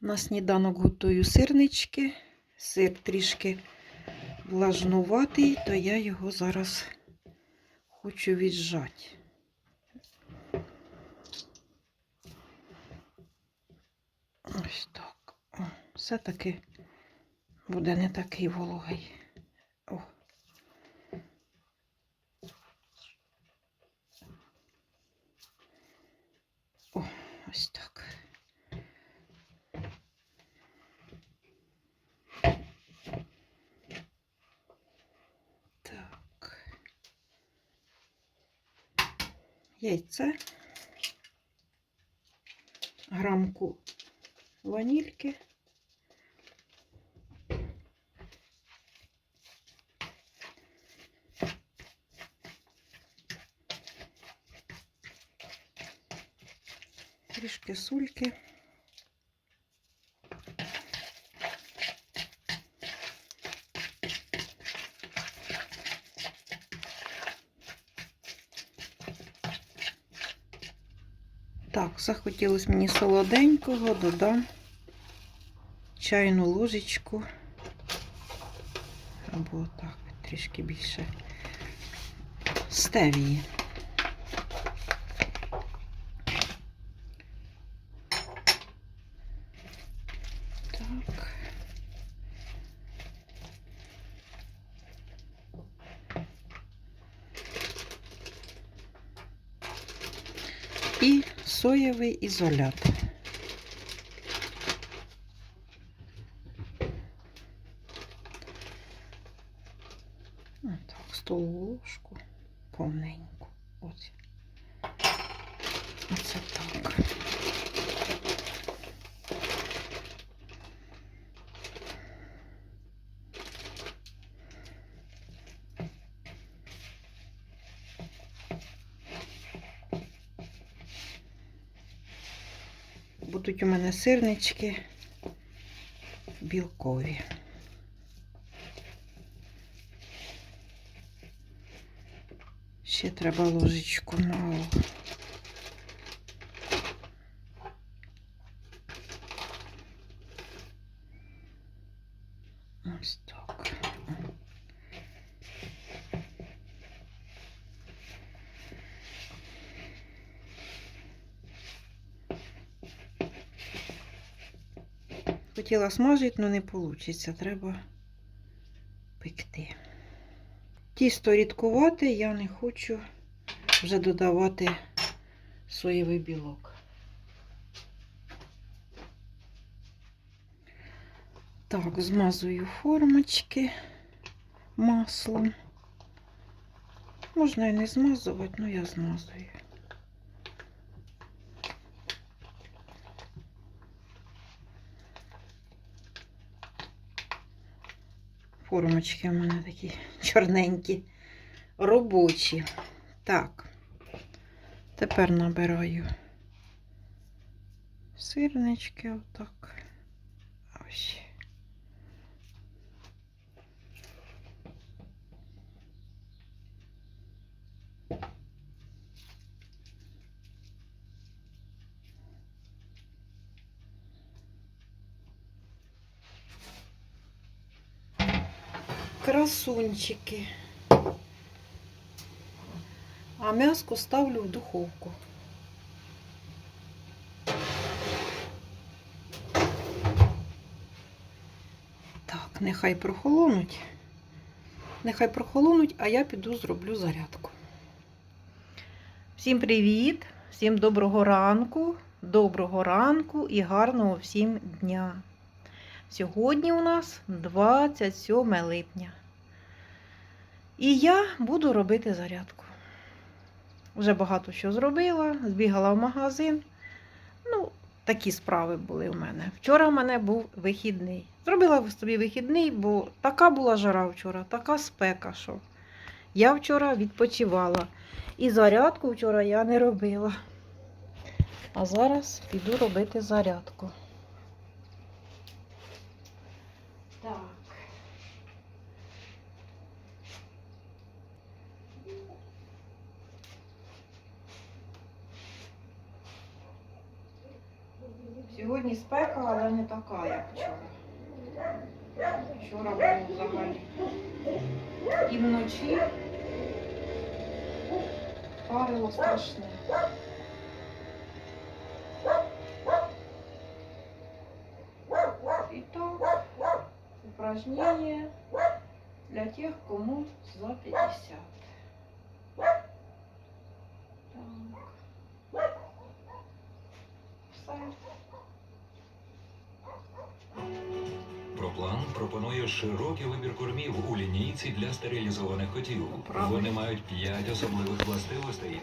На сніданок готую сирнички. Сир трішки влажнуватий, то я його зараз хочу віджати. Ось так. О, все-таки буде не такий вологий. О. О, ось так. Так. Яйце. Грамку ванільки. Трішки сульки. Так, захотілося мені солоденького, додам чайну ложечку. Або так, трішки більше стевії. І соєвий ізолят. Так, столову ложку повненьку. Ось. Оце так. Будуть у мене сирнички білкові. Ще треба ложечку мало. Ось так. Хотіла смажити, але не вийде. Треба пекти. Тісто рідкувати, я не хочу вже додавати соєвий білок. Так, змазую формочки маслом. Можна і не змазувати, але я змазую. Формочки у мене такі чорненькі, робочі. Так, тепер набираю сирнички отак. Ось. Красунчики. А м'яско ставлю в духовку. Так, нехай прохолонуть. Нехай прохолонуть, а я піду зроблю зарядку. Всім привіт! Всім доброго ранку, доброго ранку і гарного всім дня. Сьогодні у нас 27 липня. І я буду робити зарядку. Вже багато що зробила, збігала в магазин. Ну, такі справи були у мене. Вчора в мене був вихідний. Зробила собі вихідний, бо така була жара вчора, така спека, що я вчора відпочивала. І зарядку вчора я не робила. А зараз піду робити зарядку. Сьогодні спека, але не така, як вчора. Вчора було взагалі. І вночі парило страшне. Так, упражнение для тех, кому за 50. Так. Все. Проплан пропонує широкий вибір кормів у лінійці для стерилізованих котів. Вони мають п'ять особливих властивостей.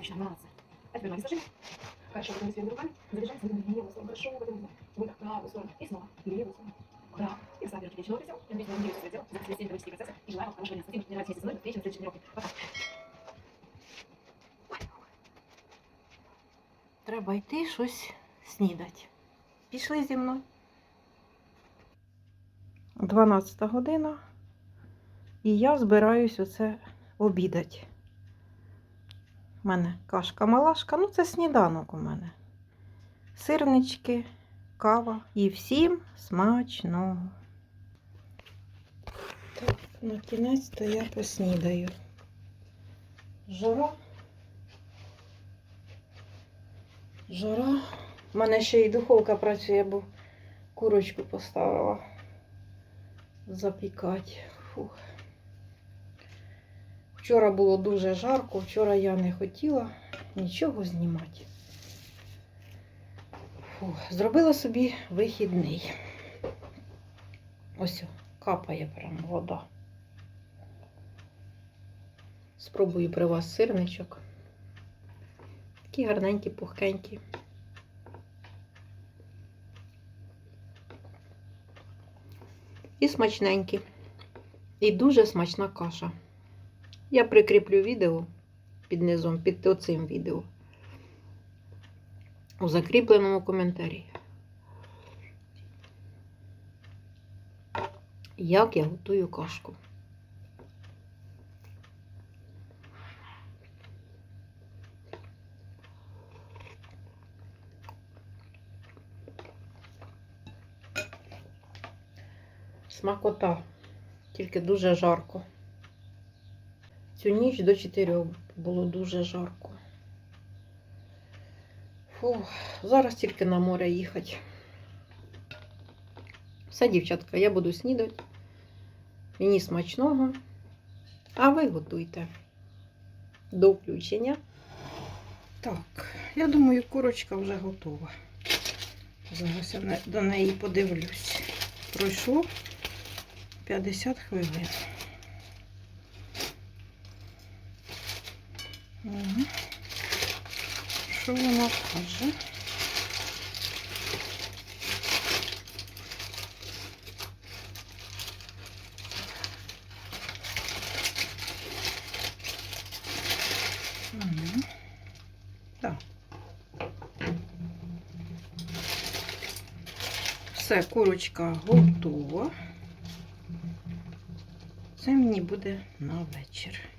Отлично, молодцы. А теперь ноги сложили. Хорошо, потом своими руками задержались, выдвинули левую сторону. Хорошо, потом вниз. Вот так, правую сторону. И снова. Левую сторону. Да. И расслабили руки, плечи, ноги присел. Я надеюсь, надеюсь, что это дело. Запустили все энергетические процессы. И желаю вам хорошего дня. Спасибо, что тренировались вместе со мной. До встречи на следующей тренировке. Пока. Треба йти щось снідати. Пішли зі мною. 12 година. І я збираюсь оце обідати. У мене кашка-малашка, ну це сніданок у мене. Сирнички, кава. І всім смачного. Так, на кінець то я поснідаю. Жара. Жара. У мене ще й духовка працює, бо курочку поставила запікати. Фух. Вчора було дуже жарко, вчора я не хотіла нічого знімати. Фух. Зробила собі вихідний. Ось капає прям вода. Спробую при вас сирничок. Такі гарненькі, пухкенькі. І смачненькі. І дуже смачна каша. Я прикріплю відео під низом, під оцим відео. У закріпленому коментарі. Як я готую кашку. Смакота, тільки дуже жарко. Цю ніч до 4 було дуже жарко. Фу, зараз тільки на море їхати. Все, дівчатка, я буду снідати. Мені смачного. А ви готуйте до включення. Так, я думаю, курочка вже готова. Зараз я до неї подивлюсь. Пройшло 50 хвилин. Угу. Що вона каже? Угу. Все, курочка готова. Це мені буде на вечір.